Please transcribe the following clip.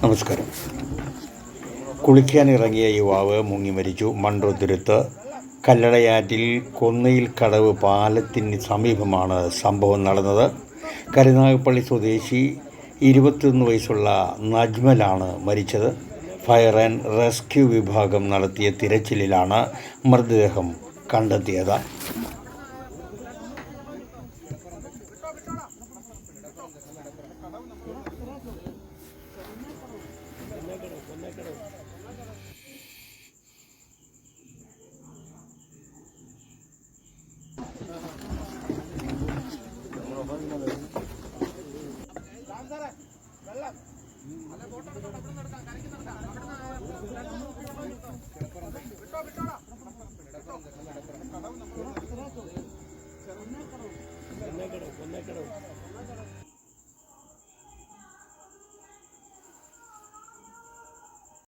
നമസ്കാരം. കുളിക്കാനിറങ്ങിയ യുവാവ് മുങ്ങി മരിച്ചു. മൺറോത്തുരുത്ത് കല്ലടയാറ്റിൽ കൊന്നയിൽ കടവ് പാലത്തിന് സമീപമാണ് സംഭവം നടന്നത്. കരുനാഗപ്പള്ളി സ്വദേശി ഇരുപത്തൊന്ന് വയസ്സുള്ള നജ്മലാണ് മരിച്ചത്. ഫയർ ആൻഡ് റെസ്ക്യൂ വിഭാഗം നടത്തിയ തിരച്ചിലിലാണ് മൃതദേഹം കണ്ടെത്തിയത്. കൊന്നക്കടവ് കൊന്നക്കടവ്